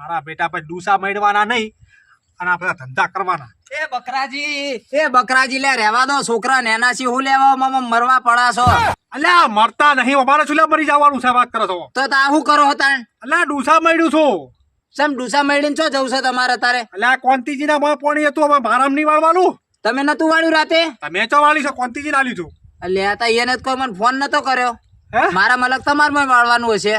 મારા બેટા પછી ડૂસા મેળવાના નહીં અને આપણા ધંધા કરવાના. એ બકરાજી. એ બકરાજી લે રહેવા દો છોકરા નેના છે હું લેવા મામા મરવા પડા છો. અલ્યા મરતા નહીં અમારે શું મરી જવાનું છે વાત કરો છો. તો તા હું કરો હતા અલ્યા ડૂસા મળ્યું છું. સમ ડુસા મેળીને છો જવું છે તમારે તારે? અલ્યા કોંતીજીના મોં પોણી હતું અમે ભારામ નહીં વાળવાનું. તમે નતું વાળ્યું રાતે? તમે ચો વાળી છો કોંતીજી ના લીધું અલ્યા તા એને કોઈ મને ફોન નતો કર્યો. હે? મારા મલક તમારે વાળવાનું હશે.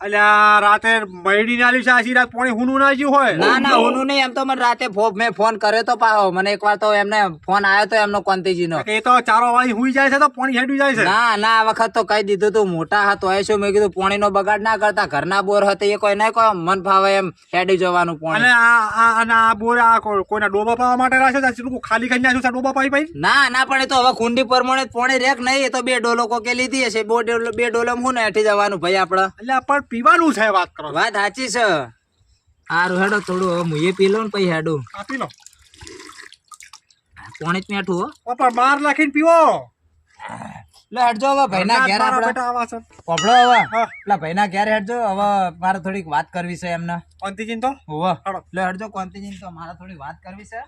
અલ્યા રાતે મયડી ના લીધા આશી રાત પાણી હુનું ના જ્યું હોય? ના ના હુનું નહીં એમ તો મને રાતે ફો- મેં ફોન કર્યો તો પાહો મને એકવાર તો એમને ફોન આવ્યો તો એમનો કોંતીજી નો એ તો ચારો વાળી હુઈ જાય છે તો પોણી હેડ્યું જાય છે? ના ના આ વખત તો કહી દીધું તું મોટા હા તો શું? મેં કીધું પોણી નો બગાડ ના કરતા ઘરના બોર હતી એ કોઈ ના કોઈ મન ફાવે એમ હેડી જવાનું પોણી. આ આ અને આ બોર આ કોઈના ડોબા પાવા માટે રાખ્યો છે? લોકો ખાલી કરી નાખ્યું છે ડોબા પાઈ પાઈ ના ના પણ એ તો હવે કુંડી પરમાણે પોણી રેક નહીં એ તો બે ડોલો કોકે લીધી હશે બે ડોલો બે ડોલો હું ને હેઠી જવાનું ભાઈ આપડે. એટલે પણ પીવાનું છે વાત કરો વાત સાચી છે. હારું હેડો થોડું હવે મુએ પી લો ને પછી હેડું. પી લો. પોણી જ મેઠું હો? પણ માર નાખીને પીવો. લે હેડજો હવે ભાઈના ઘેર બેટા પોપડો હવે. એટલે ભાઈના ઘેર હેડજો હવે મારે થોડીક વાત કરવી છે એમને. કોંતીજીને તો? હોવ. લે હેડજો કોંતીજી તો મારે થોડી વાત કરવી છે.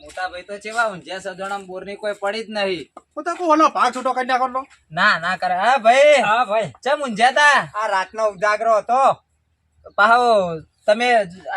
મોટા ભાઈ તો ચેવા ઊંઝ્યા બોર બોરની કોઈ પડી જ નહીં. હું તો કોલો ભાગ છૂટો કરી નાખો લો. ના ના કરે. હા ભાઈ. હા ભાઈ. ચમ ઊંઝ્યા તા? આ રાતનો ઉજાગરો હતો. પાહો તમે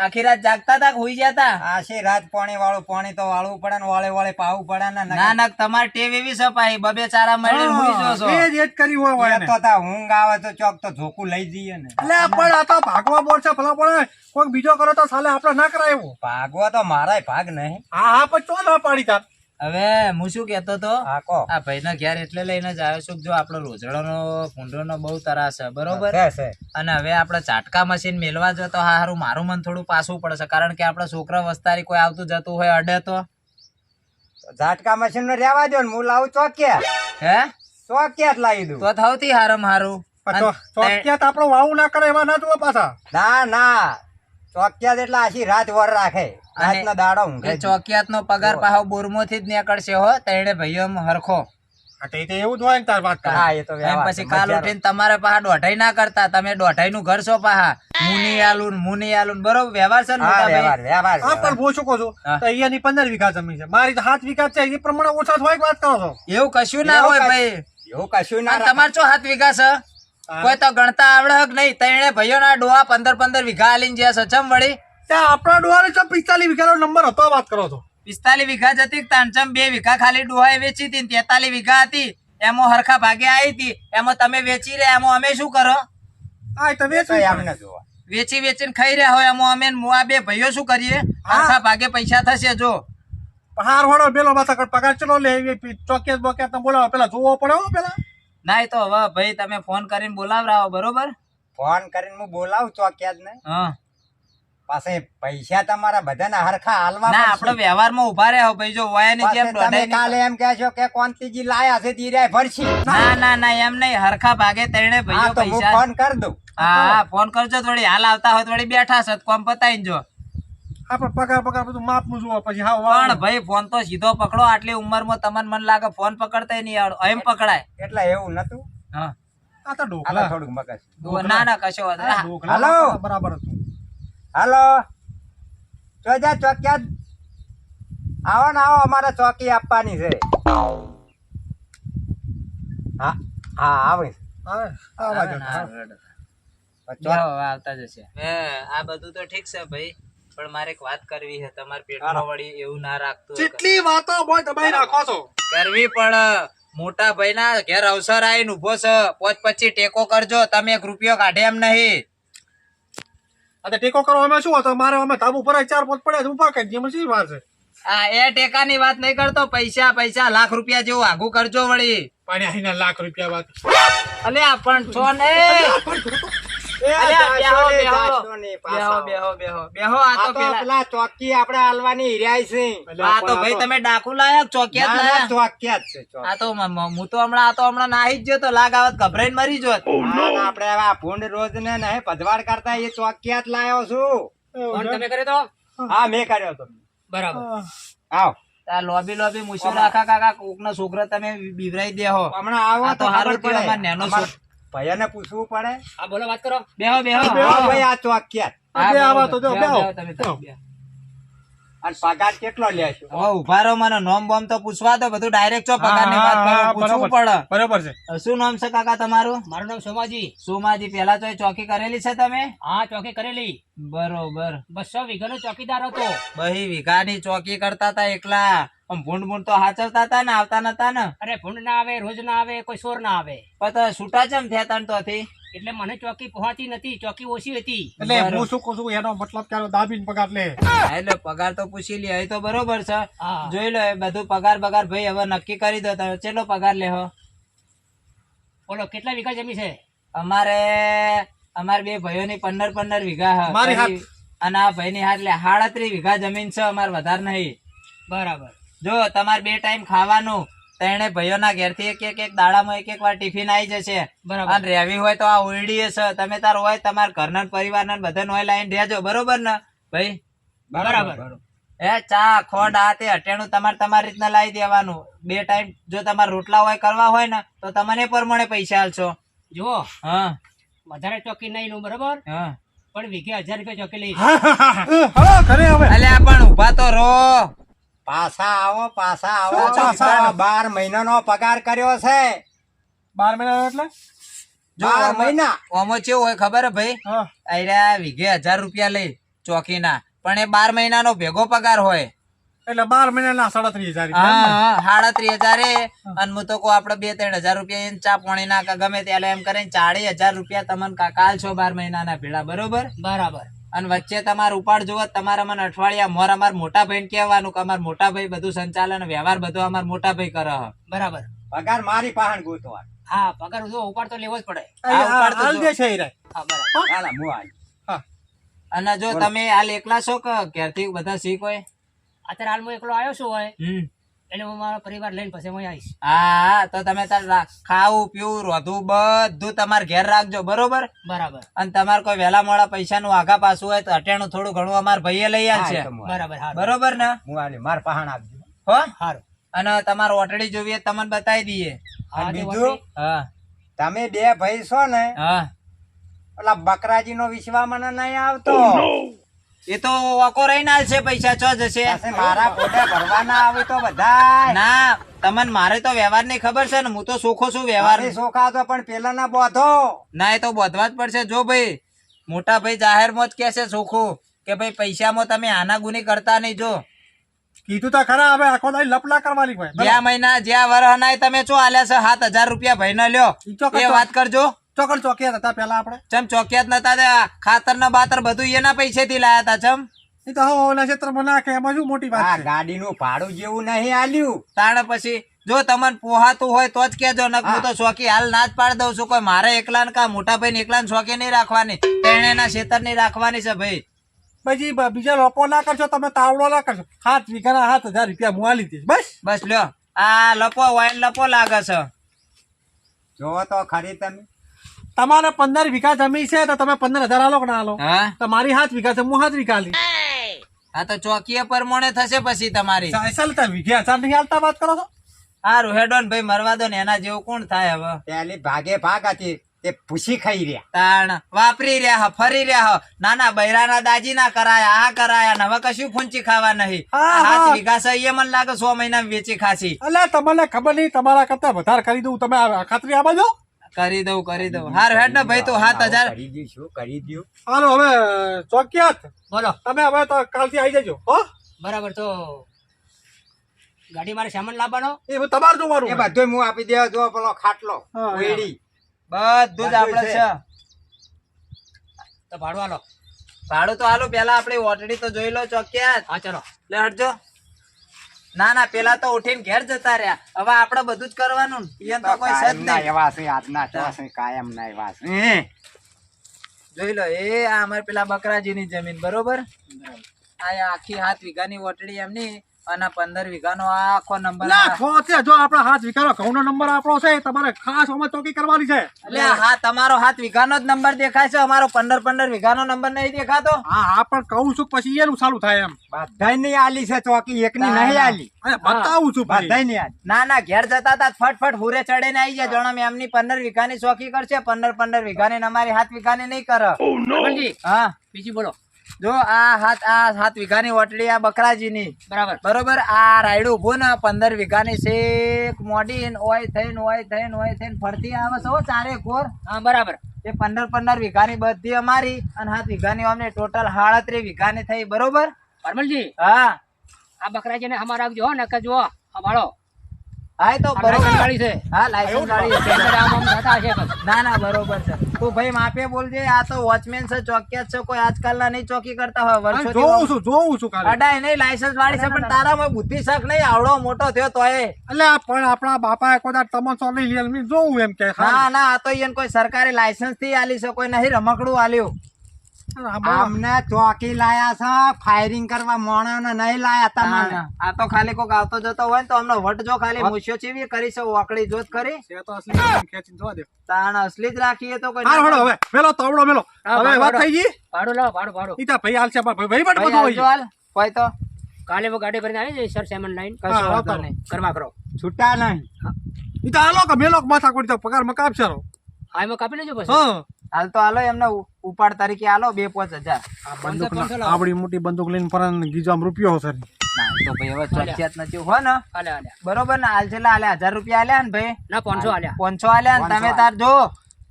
આખી રાત જાગતા હતા હોઈ જતા તા આશી રાત પાણી વાળું પાણી તો વાળવું પડે ને વાળે વાળે પાવું પડે ને ના ના તમારી ટેવ એવી છે પાહી બબે ચારા મળે હોઈ જો છો એ જ કરી હોય વાળે તો તા ઊંઘ આવે તો ચોક તો ઝોકું લઈ જઈએ ને. એટલે પણ આ તો ભાગવા બોલ છે ભલા પણ કોઈક બીજો કરો તો સાલે આપણે ના કરાય એવું. ભાગવા તો મારાય ભાગ નહીં. હા હા પણ ચો ના પાડી તાર? હવે હું શું કેતો તો આ ભાઈ ના ઘેર એટલે લઈને જ આવ્યો છું જો આપણો રોજડાનો ફૂંડોનો બહુ તરાસ છે બરોબર. અને હવે આપણે ચાટકા મશીન મેલવા જો તો હારું મારું મન થોડું પાછું પડશે. કારણ કે આપણા છોકરા વસ્તારી કોઈ આવતું જતું હોય અડે તો. ઝાટકા મશીન નો રેવા દો ને હું લાવું ચોકિયા હે? ચોકિયા જ લાવી દઉં. તો થવતી હારમ હારું. પણ ચો- ચોકિયાત આપણો વાવું ના કરે એવા ના જુઓ પાછા. ના ના. ચોકિયા એટલે આખી રાત વર રાખે. રાતનો દાડો ઊંઘે ચોકિયાત નો પગાર પાહો બોરમોથી જ નીકળશે હો તેણે ભાઈઓ હરખો. હા, તો એવું જ હોય ને તાર વાત હા એ તો પછી કાલ ઉઠીને તમારે પાહા દોઢાઈ ના કરતા તમે દોઢાઈ નું ઘર છો પાહા. મુની આલુન મુની આલુન બરોબર વ્યવહાર છે ને વ્યવહાર વ્યવહાર હા પણ હું શું કહું છું? હા. તો અહીંયાની પંદર વીઘા જમીન છે. મારી તો સાત વીઘા છે એ પ્રમાણે ઓછા થાય વાત કરો છો? એવું કશું ના હોય ભાઈ. એવું કશું ના તમારે વીઘા છે? કોઈ તો ગણતા આવડે હક નહીં. તણે ભાઈઓ ના ડોહા પંદર પંદર વીઘા આલીને જ્યાં સચમ વળી. ત્યાં આપણા ડોહારે તો પિસ્તાલીસ વીઘાનો નંબર હતો વાત કરો છો? પિસ્તાલીસ વીઘા જતી તાંચમ બે વીઘા ખાલી ડોહાએ વેચી હતી તેતાલીસ વીઘા હતી. એમાં હરખા ભાગે આવી હતી. એમાં તમે વેચી રહ્યા એમાં અમે શું કરો? હા એ તો વેચી વેચવી જોવા વેચી વેચીને ખાઈ રહ્યા હોય એમાં અમે ને આ બે ભાઈઓ શું કરીએ? હરખા ભાગે પૈસા થશે જો. હાર વાળો પેલો માથા પગાર ચલો લે ચોકેસ બોકે તો બોલાવો. પેલા જોવો પડે પેલા. ના એ તો હવે ભાઈ તમે ફોન કરીને બોલાવરાવો બરોબર? ફોન કરીને હું બોલાવું ચોકિયા જ ને. હા. પાસે પૈસા તમારા બધાના હરખા હાલવા ના. આપડે વ્યવહારમાં ઊભા રહ્યા ભાઈ જો વયા ની જેમ તમે કાલે એમ કહેશો કે કોંતીજી લાયા છે ધીરે ભરશી. ના ના ના એમ નહીં. હરખા ભાગે તેણે ભાઈઓ પૈસા ફોન કર દઉં. હા ફોન કરજો થોડી હાલ આવતા હોય થોડી બેઠા છે તો કોમ પતાઈને જો. આપણે પગાર પગાર બધું માપનું જોવો પછી હા પણ ભાઈ ફોન તો સીધો પકડો. આટલી ઉંમરમાં તમને મન લાગે ફોન પકડતા નહીં આવડો. એમ પકડાય. એટલે એવું નતું. હા. આ તો હાલો થોડુંક મગજ. ના ના કશો વાંધો આ નહીં. ઢોકળા હાલો. બરાબર હતું. હાલો. ચોજા ચોકિયા. આવો ને આવો અમારે ચોકી આપવાની છે. હા હા આવે. આવતા જશે. આ બધું તો ઠીક છે ભાઈ. પણ મારે એક વાત કરવી છે. તમારે પેટમાં વળી એવું ના રાખતું. જેટલી વાતો બોય તમે રાખો છો. કરવી પણ મોટા ભાઈ ના ઘેર અવસર આવીને ઊભો છે. પોચ પછી ટેકો કરજો. તમે એક રૂપિયો કાઢે એમ નહીં. અરે ટેકો કરો અમે શું? હતો મારે અમે ધાબ ઉપર ચાર પોત પડ્યા ઊભા કરી દઈએ શું વાત છે? આ એ ટેકાની વાત નહીં કરતો. પૈસા પૈસા લાખ રૂપિયા જેવું આગું કરજો વળી. પણ અહીંના લાખ રૂપિયા વાત. અલ્યા પણ છો ને. એ અલ્યા, જાશો બેહો, ને, બેહો. જાશો ને, પાછા બેહો આવો. બેહો બેહો. બેહો આ આ તો તો પેલા પેલા ચોકી આપણે હાલવાની હિર્યાય છે. આ તો ભાઈ તમે ડાકુ લાયા ચોકિયા ના, ના, લાયા? ચોકિયા છે આ તો મ- મ- હું તો હમણાં આ તો હમણાં નાહી જ તો લાગ આવત ગભરાઈને મરી જોત. ના, ના, આપણે હવે આ ભૂંડ રોજ ને નહીં ભજવાડ કરતા એ ચોકિયાત જ લાયો છું. તમે કર્યો તો? હા મેં કર્યો તો બરાબર. આવ. લોબી લોબી મૂછો રાખા કાકા કોકનો છોકરો તમે બીવરાઈ દેહો. હમણાં આવો તો હારું પડે. નેનો. ભૈયાને પૂછવું પડે? હા બોલો વાત કરો. બેહો બેહો. ભાઈ આ ચોક્યા બે આવા તો જો, બેહો, બેહો. બેહો. તમે તાર, બેહો. અને પગાર કેટલો લેશો હવે ઊભા રહો મને નોમ બોમ તો પૂછવા દો. બધું ડાયરેક્ટ છો પગારની વાત કરો પૂછવું પડે. બરાબર છે. શું નામ છે કાકા તમારું? મારું નામ સોમાજી. સોમાજી પેલા તો ચોકી કરેલી છે તમે? હા ચોકી કરેલી. બરોબર. બસો વીઘાનો ચોકીદાર હતો. બહી વીઘાની ચોકી કરતા હતા એકલા. ભૂંડ ભૂંડ તો હાચવતા હતા ને આવતા નતા ને. અરે ભૂંડ ના આવે રોજ ના આવે કોઈ સોર ના આવે. પણ તો છૂટા ચમ થયા તા તો એટલે મને ચોકી પહોંચી નથી ચોકી ઓછી હતી. એટલે હું શું કહું છું એનો મતલબ ક્યારે દાબીને પગાર લે. એટલે પગાર તો પૂછી લે એ તો બરોબર છે. જોઈ લો એ બધું પગાર બગાર ભાઈ હવે નક્કી કરી દો તમે. ચેટલો પગાર લેહો બોલો કેટલા વીઘા જમી છે? અમારે અમારે બે ભાઈઓની પંદર પંદર વીઘા મારી અને આ ભાઈની હાથ એટલે સાડત્રીસ વીઘા જમીન છે અમારે વધારે નહીં. બરાબર. જો તમારે બે ટાઈમ ખાવાનું તેણે ભાઈઓના ઘેરથી એક એક એક દાડામાં એક એક વાર ટિફિન આવી જશે. બરાબર. અને રહેવી હોય તો આ ઓરડીએ છે તમે તાર હોય તમારા ઘરના પરિવારના બધા હોય લાઈન રહેજો. બરોબર ને? ભાઈ? બરાબર. એ ચા ખોડ આ તે અટેણું તમારે તમારી રીતના લાવી દેવાનું. બે ટાઈમ જો તમારે રોટલા હોય કરવા હોય ને તો તમને પ્રમાણે પૈસા આલશો. જુઓ. હા. વધારે ચોકી નહીં નું બરોબર? હા. પણ વીઘે હજાર રૂપિયા ચોકી લઈ હવે ઘરે હવે અલ્યા પણ ઊભા તો રો પાછા આવો પાછા આવો? બાર મહિનાનો પગાર કર્યો છે. બાર મહિના એટલે? બાર મહિના? ઓમો ચેવું હોય ખબર ભાઈ? અરે વીઘે હજાર રૂપિયા લઈ ચોકીના. પણ એ બાર મહિનાનો ભેગો પગાર હોય. એટલે બાર મહિનાના સાડત્રીસ હજાર સાડત્રીસ હજાર અને હું તો કહું આપડે બે ત્રણ હજાર રૂપિયા એને ચા પાણી ના ગમે ત્યારે એમ કરીને ચાળી હજાર રૂપિયા તમને કાલ છો બાર મહિનાના ભેળા બરોબર? બરાબર. અને વચ્ચે તમારે ઉપાડ જોવો તમારા મને અઠવાડિયા મોર અમાર મોટા ભાઈ કહેવાનું કે અમાર મોટા ભાઈ બધું સંચાલન વ્યવહાર બધો અમાર મોટા ભાઈ કરે હ. બરાબર. પગાર મારી પાહણ ગોતવા હા પગાર જો ઉપાડ તો લેવો જ પડે. આ ઉપાડ તો દે છે રે. હા બરાબર. ચાલો હું આવી હા. અને જો તમે હાલ એકલા છો કે ઘેરથી બધા શીખ હોય? અત્યારે હાલ હું એકલો આવ્યો છું હોય. હમ. એટલે હું મારો પરિવાર લઈને પછી હું આવીશ. હા તો તમે તાર ખાવું પીવું રોધવું બધું તમારે ઘેર રાખજો બરોબર? બરાબર. અને તમારે કોઈ વહેલા મોડા પૈસાનું આગા પાછું હોય તો અટેણું થોડું ઘણું અમાર ભાઈએ લઈ આવશે. બરાબર બરોબર ને? હું આવી માર પહાણ આપજો. હો? સારું અને તમારે ઓટડી જોવી તમને બતાવી દઈએ. હા બીજું? હા. તમે બે ભાઈ છો ને હા. ઓલા બકરાજી નો વિશ્વા મને નહીં આવતો. એ તો વકો આવશે પૈસા ચો જશે. મારા પોતે ભરવાના આવે તો બધા ના તમને મારે તો વ્યવહારની ખબર છે ને હું તો સોખો છું વ્યવહાર. સોખા તો પણ પેલા ના બોધો. ના એ તો બોધવા જ પડશે. જો ભાઈ મોટા ભાઈ જાહેરમાં જ કહેશે સોખું કે ભાઈ પૈસામાં તમે આનાગુની કરતા નહીં જો. કીધું તો ખરા હવે આખો દાઈ લપલા કરવાની ભાઈ જ્યાં મહિના જ્યાં વરહ તમે ચો આલ્યા છે સાત હજાર રૂપિયા ભાઈ ન લ્યો ચોક્કસ એ વાત કરજો. ચોકડ ચોકિયાત હતા પેલા આપણે. ચમ ચોકિયાત નતા તે ખાતર ના બાતર બધું એના પૈસે થી લાયા હતા ચમ? એ તો હવે ઓલા ક્ષેત્રમાં નાખે એમાં શું મોટી વાત છે? ગાડી નું ભાડું જેવું નહીં આલ્યું. તાણે પછી જો તમને પોહાતું હોય તો જ કેજો નક હું તો શોખી હાલ ના જ પાડી દઉં છું. કોઈ મારે એકલા કા મોટા ભાઈ એકલા શોખી નહીં રાખવાની? તેણે ખેતર નહીં રાખવાની છે ભાઈ. પછી બીજા લોકો ના કરશો તમે તાવડો ના કરશો. હાથ વીઘાના હાથ હજાર રૂપિયા હું લીધી બસ. બસ લ્યો. આ લપો વાઈન લપો લાગે છે. જોવો તો ખરી તમે. તમારે પંદર વીઘા જમીન છે તો તમે પંદર હજાર આલો કે ના આલો? હા. તમારી હાથ વીઘા છે હું હાથ વીઘા લી હા તો ચોકીએ પ્રમાણે થશે પછી તમારી. વીઘા હજાર નહીં હાલતા વાત કરો છો? હારું હેડો ને ભાઈ મરવા દો ને એના જેવું કોણ થાય હવે? પેલી ભાગે ભાગ હતી તે પૂછી ખાઈ રહ્યા. તાણ વાપરી રહ્યા હ ફરી રહ્યા હ. નાના બૈરાના દાજી ના કરાયા આ કરાયા ને હવે કશું ફૂંચી ખાવા નહીં. હા, હાથ છે એ મને લાગે સો મહિના વેચી ખાસી અલ્યા તમને ખબર નહીં તમારા કરતા વધારે કરી દઉં તમે ખાતરી આ જો કરી દઉં કરી દઉં. હાર હેડ ને ભાઈ તું સાત હજાર. કરી દઉં કરી દઉં હાલો હવે ચોક્કિયાત બોલો. તમે હવે તો કાલથી આવી જજો હો. બરાબર તો ગાડી મારે સામાન લાવવાનો? એ તમારે જોવાનું એ બધું હું આપી દેવા જો પેલો ખાટલો વેડી બધું જ આપણે છે. તો ભાડું હાલો ભાડું તો હાલો પેલા આપણે ઓટડી તો જોઈ લો ચોક્કિયાત હા ચલો. લે હટજો. ના ના પેલા તો ઉઠીને ઘેર જતા રહ્યા. હવે આપડે બધું જ કરવાનું ઈયન તો કોઈ છે નહીં. એવા છે આજના તો છે કાયમ ના એવા છે. જોઈ લો એ આ અમારે પેલા બકરાજીની જમીન બરોબર. આ આખી હાથ વીઘાની ઓટડી એમની. અને પંદર વીઘાનો આખો નંબર છે. જો આપણા હાથ વિકારો ઘઉંનો નંબર આપણો છે તમારે ખાસ અમે ચોકી કરવાની છે. એટલે હા તમારો હાથ વીઘાનો જ નંબર દેખાય છે અમારો પંદર પંદર વીઘાનો નંબર નહીં દેખાતો. હા હા પણ કહું છું પછી એનું સારું થાય એમ. બધાય નહીં આલી છે ચોકી એકની ની નહીં આલી. અને બતાવું છું. બધાય નહીં આલી. ના ના ઘેર જતા તા ફટફટ હુરે ચડીને આવી જાય જણમ એમની પંદર વીઘાની ચોકી કરશે પંદર પંદર વીઘાની ને અમારી હાથ વીઘાની નહીં કરે. હા. બીજી બોલો. જો આ હાથ આ સાત વીઘાની ઓટલી આ બકરાજીની. બરાબર. બરોબર આ રાયડું ઉભું ને પંદર વીઘાની શેક મોડી ને ઓય થઈને ઓય થઈને ઓય થઈને ફરતી આવે છે ચારે કોર હા બરાબર. એ પંદર પંદર વીઘાની બધી અમારી અને સાત વીઘાની અમને ટોટલ સાડત્રીસ વીઘાની થઈ બરોબર? પરમલજી હા. આ બકરાજીને અમારા જો હો નકર જો અમારો હા એ તો બરોબર. છે. હા લાયસન્સ ગાડી છે. ના ના બરોબર છે. તું ભાઈ માપે બોલજે આ તો વોચમેન છે ચોકિયાત છે કોઈ આજકાલના નહીં ચોકી કરતા હોય વર્ષો જોઉં છું જોઉં છું કાલે અડાય નહીં લાયસન્સ વાળી છે પણ તારામાં બુદ્ધિ શક નહીં આવડો મોટો થયો તોય. એટલે પણ આપણા તમાચો લઈ લીધેલ મેં જોઉં એમ કે ના ના આ તો એને કોઈ સરકારે લાયસન્સથી આલી છે કોઈ નહીં રમકડું આલ્યું. અમને ચોકી લાયા છે ફાયરિંગ કરવા મોણા નહીં લાયા તમને આ તો ખાલી કોક આવતો જતો હોય ને તો અમને વટ જો ખાલી મૂછ્યો ચેવી કરી છે ઓકળી જોત કરી. ખેંચીને જોવા દે. તાણ અસલી જ રાખીએ તો કોઈ હાર હવે મેલો તવડો મેલો હવે વાત થઈ ગઈ? ભાડું. લાવો ભાડું ભાડું. ઈતા ભાઈ હાલ છે ભાઈ ભાઈ ભાઈ બધું હોય હાલ કોઈ તો. કાલે ગાડી ભરીને આવી સર સેમન લાઈન કશો વાંધો નહીં. કરવા કરો. છૂટા નહીં. ઈતા હાલો કે મેલો કે માથા કોડી તો પગારમાં કાપશે રો હા કાપી લેજો પછી. હા. હાલ તો હાલો એમને ઉપાડ તરીકે હાલો બે પાંચ હજાર. બંદૂક આવડી મોટી બંદૂક લઈને પરન ગીજામ રૂપિયો હશે ના. તો ભાઈ હવે ચોકિયાત નથી. હો ને. હાલે હાલે. બરોબર ને હાલ છેલ્લા હાલે હજાર રૂપિયા આલ્યા ને ભાઈ. ના પાંચસો હાલ્યા. પાંચસો આલ્યા ને તમે તાર જો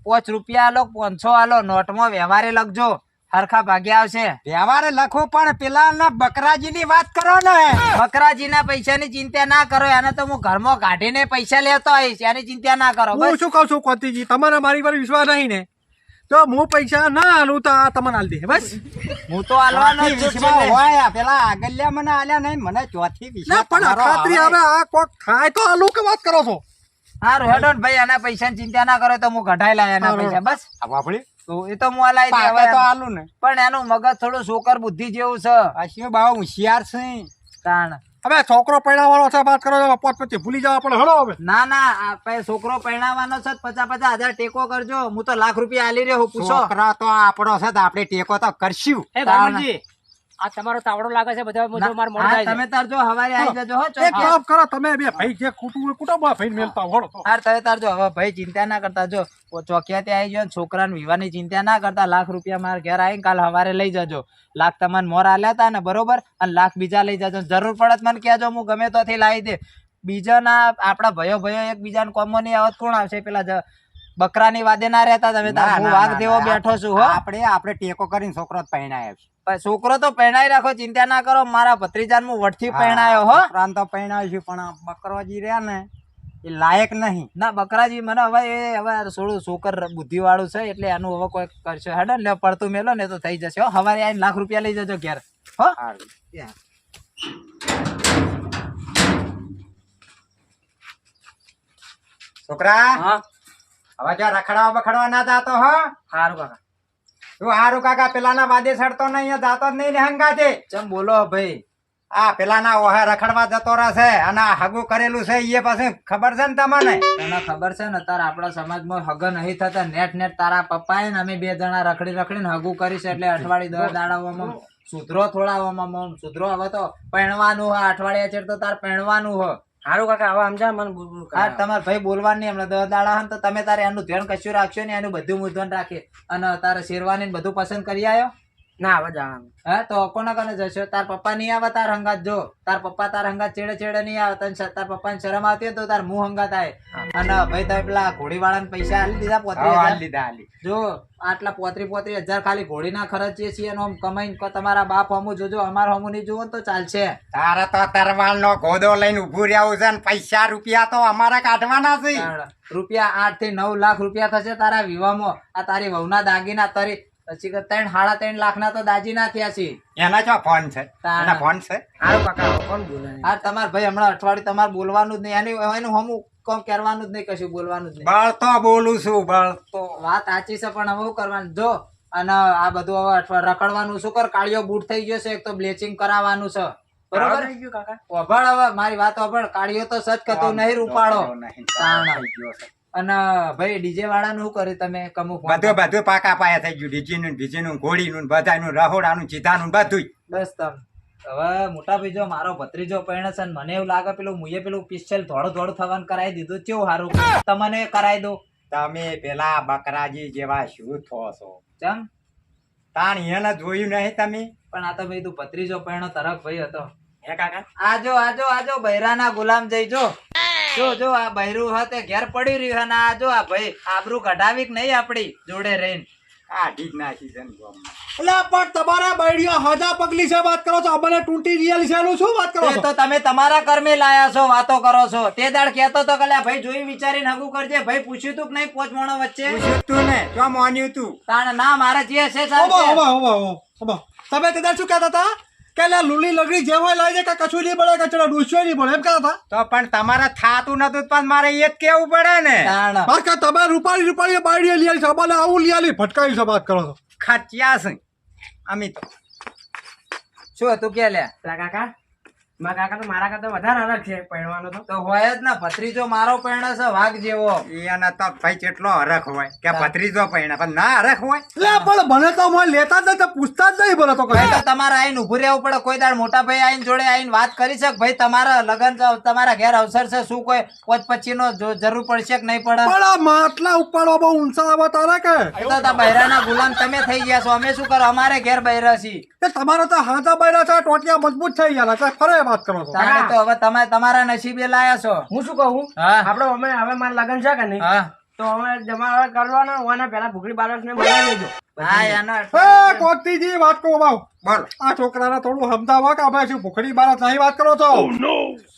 પાંચ રૂપિયા આલો પાંચસો આલો નોટમાં વ્યવહારે લખજો. હરખા ભાગ્યા આવશે. વ્યવહારે લખો પણ પેલા બકરાજી ની વાત કરો ને. બકરાજીના પૈસાની ચિંતા ના કરો એને તો હું ઘરમાં કાઢીને પૈસા લેતો આવીશ એની ચિંતા ના કરો. હું શું કહું છું કોતીજી? તમારા મારી પર વિશ્વાસ નહીં ને. તો હું પૈસા ના આલું તો આ તમને આલ દે બસ. હું તો આલવાનો જ છું હોય પેલા આગળિયા મને આલ્યા નહીં મને ચોથી ના પણ ખાતરી હવે આ કોક થાય તો આલુ કે વાત કરો છો? હા હેડો ભાઈ એના પૈસાની ચિંતા ના કરો તો હું કઢાઈ લાય એના પૈસા બસ. આ બાપડી તો એ તો હું આલાઈ દે હવે તો આલુ ને. પણ એનું મગજ થોડું સોકર બુદ્ધિ જેવું છે. અશ્વિન બાવ હોશિયાર છે. તાણ. હવે છોકરો પૈણાવાળો છે વાત કરો પોત પછી ભૂલી જવા પણ હળો હવે. ના ના છોકરો પરણાવવાનો છે પચાસ પચાસ હજાર ટેકો કરજો. હું તો લાખ રૂપિયા આલી રહ્યો પૂછો. છોકરા તો આપણો છે આપણે ટેકો તો કરશું. એ આ તમારો તાવડો લાગે છે બધા મુદ્દો માર મોડ હા, તમે તાર જો હવારે આવી જજો હો એક કામ કરો તમે બે ભાઈ જે કુટુંબ કુટુંબ ભાઈ મેલતા હળો હાર તમે તાર જો હવે ભાઈ ચિંતા ના કરતા જો ચોકિયાતે આવી જાઓ ને છોકરાને વિવાહની ચિંતા ના કરતા લાખ રૂપિયા મારા ઘેર આવીને કાલ હવારે લઈ જજો. લાખ તમને મોર આલ્યા હતા ને બરોબર? અને લાખ બીજા લઈ જજો. જરૂર પડત મને કહેજો હું ગમે તોથી લાવી દે. બીજાના આપણા ભયો ભયો એકબીજાને કોમો નહીં આવત કોણ આવશે? પેલા બકરાની વાદે ના રહેતા તમે હું વાઘ દેવો બેઠો છું હો. આપણે આપણે ટેકો કરીને છોકરો પહેણાય છે. છોકરો તો પહેણાઈ રાખો ચિંતા ના કરો. મારા ભત્રીજાન હું વટથી પરણાયો હો. છોકરાને તો પહેણાયું છું પણ બકરોજી રહ્યા ને એ લાયક નહીં. ના બકરાજી મને હવે એ હવે થોડું છોકર બુદ્ધિ વાળું છે એટલે એનું હવે કોઈ કરશે. હેડો ને પડતું મેલો ને તો થઈ જશે હો. હવારે આવીને લાખ રૂપિયા લઈ જજો ઘેર હો. છોકરા? હા. હવે જો રખડવા બખડવા ના જાતો હો સારું કાકા. તું હારું કાકા પેલાના વાદે સડતો નહીં જાતો જ નહીં ને હંગાતે. ચમ બોલો ભાઈ? આ પેલાના ઓહે રખડવા જતો રહેશે અને આ હગું કરેલું છે એ પાસે ખબર છે ને તમને? તને ખબર છે ને તારા આપણા સમાજમાં હગ નહીં થતા નેટ નેટ તારા પપ્પાએ ને અમે બે જણા રખડી રખડીને હગું કરીશ એટલે અઠવાડિયે દર દાડાઓમાં સુધરો થોડાવવામાં મમ સુધરો હવે તો પહેણવાનું હ અઠવાડિયા છે તો તાર પહેણવાનું હોય. સારું કાકા હવે સમજા મને બોલ હા. તમારે ભાઈ બોલવાનું નહીં હમણાં દવા દાડા હન તો તમે તારે એનું ધ્યાન કશું રાખશો ને એનું બધું મુદ્દન રાખે અને તારે શેરવાની ને બધું પસંદ કરી આવ્યો ના હવે જવાનું. હા તો કોના કને જશો? તાર પપ્પા નહીં આવે તાર હંગાત જો. તાર પપ્પા તાર હંગાત ચેડે ચેડે નહીં આવે તને તાર પપ્પાને શરમ આવતી હોય તો તાર મું હંગાત આવે અને ભાઈ તમે પેલા ઘોડી વાળાને પૈસા આલી દીધા પોત્રીસ હા, હજાર? લીધા આલી. જો આટલા પોત્રી પોત્રી હજાર ખાલી ઘોડીના ખર્ચીએ છીએ અને આમ કમાઈને કો તમારા બાપ હમુ જોજો અમાર હમુ નહીં જોવો તો ચાલશે. તારે તો તરવાલ નો ગોદો લઈને ઉભું રહ્યા છે ને પૈસા રૂપિયા તો અમારા કાઢવાના છે. રૂપિયા આઠથી નવ લાખ રૂપિયા થશે તારા વિવાહમાં. આ તારી વહુના દાગીના તારી પછી કે ત્રણ સાડા ત્રણ લાખના તો દાજીના થયા છે. એના ચો ફોન છે. એના ફોન છે? સારું કાકા કોણ બોલે હા તમાર ભાઈ હમણાં અઠવાડિયે તમારે બોલવાનું જ નહીં. એની એનું હમું કોમ કરવાનું જ નહીં કશું બોલવાનું જ નહીં. બળ બોલું છું બળ તો. વાત સાચી છે પણ હવે શું કરવાનું? જો અને આ બધું હવે અઠવા રખડવાનું શું કર? કાળિયો બૂટ થઈ ગયો છે એક તો બ્લેચિંગ કરાવવાનું છે. બરોબર? ઓભાળ હવે મારી વાત ઓભળ કાળિયો તો સચ કતો નહીં રૂપાળો. નહીં. ગયો છે. અને ભાઈ ડીજે વાળા નું કરે તમે? કમુ બધું બધું પાકા પાયા થઈ ગયું. ડીજીનું બીજીનું ઘોડીનું બધાનું રહોડાનું ચીધાનું બધું બસ તમ. હવે મોટા ભાઈ મારો ભત્રીજો પરણે છે ને મને એવું લાગે પેલું મુએ પેલું પિસ્તલ થોડું થોડું થવાનું કરાવી દીધું. કેવું સારું તમને કરાવી દો તમે પેલા બકરાજી જેવા શું થો છો? ચમ? તાણ એને જોયું નહીં તમે? પણ આ તો ભાઈ તું ભત્રીજો પરણો તરફ ભાઈ હતો. હે કાકા? આજો આજો આજો બૈરાના ગુલામ જઈ જો જો આ બૈરું હતે ઘેર પડી રહ્યું અને આ જો આ ભાઈ આબરૂ કઢાવી કે નહીં આપડી જોડે રહીને. કાઢી જ નાખી છે એટલે પણ તમારા બાયડીઓ હાજા પગલી છે વાત કરો છો? અમને ટૂંટી રિયલ છે એનું શું વાત કરો છો? તો તમે તમારા કર્મે લાયા છો વાતો કરો છો. તે દાડ કહેતો તો કલ્યા ભાઈ જોઈ વિચારીને હગું કરજે. ભાઈ પૂછ્યું તું કે નહીં પોચ મોણો વચ્ચે? પૂછ્યું તું ને. જો માન્યું તું? તાણ ના મારા જે છે ઓબા તમે તે દાડ શું કહેતા હતા? કે લુલી લગડી જે હોય લઈ જાય કે કશું નહીં પડે કે ચલો ડૂસ્યો નહીં પડે એમ કહેતા હતા. તો પણ તમારે થાતું નતું પણ મારે એ જ કેવું પડે ને? તાણ બસ કે તમે રૂપાળી રૂપાળી બાયડીઓ લઈ આવી આવું લઈ આવી ફટકાવી છે વાત કરો છો. ખચ્યા છે. અમિત તો શું હતું કે લે કાકા મારા કાકા તો મારા કરતા વધારે અલગ છે પહેરવાનો તો. તો હોય જ ને ભત્રીજો મારો પરણો છે વાઘ જેવો. એના તો ભાઈ કેટલો હરખ હોય. કે ભત્રીજો પૈણા પણ ના હરખ હોય. લે પણ મને તો મને લેતા જ તો પૂછતા જ નહીં બોલો તો કહે તો તમારે આઈને ઉભું રહેવું પડે કોઈ દાડ મોટા ભાઈ આઈને જોડે આઈને વાત કરી છે ભાઈ તમારા લગન તમારા ઘેર અવસર છે શું કોઈ પોચ પચી નો જરૂર પડશે કે નહીં પડે? પણ માટલા ઉપાડવા બહુ ઊંચા આવે તારે કે? તો તા બહેરાના ગુલામ તમે થઈ ગયા છો અમે શું કરો? અમારે ઘેર બહેરા છીએ. તમારા તો હાથા બહેરા છે ટોટિયા મજબૂત થઈ ગયા છે ખરે વાત કરો છો. તમે તો હવે તમે તમારા નસીબે લાયા છો. હું શું કહું? આપડે અમે હવે મારા લગન છે કે નહીં? તો અમે જમા કરવાના ઓના પેલા ભૂખડી બાળક ને બોલાવી લેજો. હા એનો કોકતીજી વાત કહો બાવ. બોલો. આ છોકરાને થોડું સમજાવો કે અમે શું ભૂખડી બારત નહીં વાત કરો છો?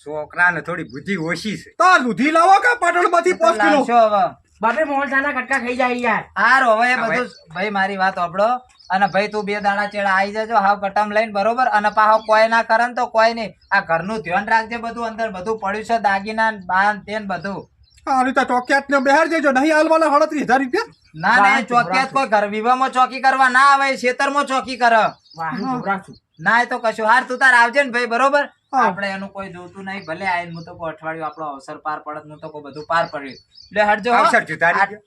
છોકરાને થોડી બુદ્ધિ ઓછી છે. તો દૂધી લાવો કે પટણ પાંચ કિલો? હવે. બાપે મોહન થાના કટકા ખાઈ જાય યાર. હારો હવે બધું ભાઈ મારી વાત સાંભળો. અને ભાઈ તું બે દાણા ચેડા આવી જજો હાવ કટમ લઈને બરોબર? અને પાછો કોઈ ના કરે તો કોઈ નહીં. આ ઘરનું ધ્યાન રાખજે બધું અંદર બધું પડ્યું છે દાગીના ને બાન તેન બધું. આ તો ચોકિયાત ને બહાર જજો નહીં હાલવાના સાડત્રીસ હજાર રૂપિયા. ના ના એ ચોકિયાત કોઈ ઘર વિવાહમાં ચોકી કરવા ના આવે ખેતરમાં ચોકી કરે. ના એ તો કશું. હાર તું તાર આવજે ને ભાઈ બરોબર? હા. આપણે એનું કોઈ જોતું નહીં ભલે આઈને હું તો કોઈ અઠવાડિયું આપણો અવસર પાર પડત હું તો કોઈ બધું પાર પડ્યું. લે હટજો. અવસર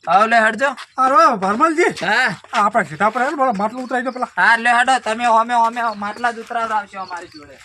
હા લે હટજો. અરે ભરમલજી. હા. આપણે સીધા પર બોલો માટલું ઉતરાઈ દો પેલા. હા લે હટો. તમે અમે અમે માટલા જ ઉતરાવ આવશો અમારી જોડે.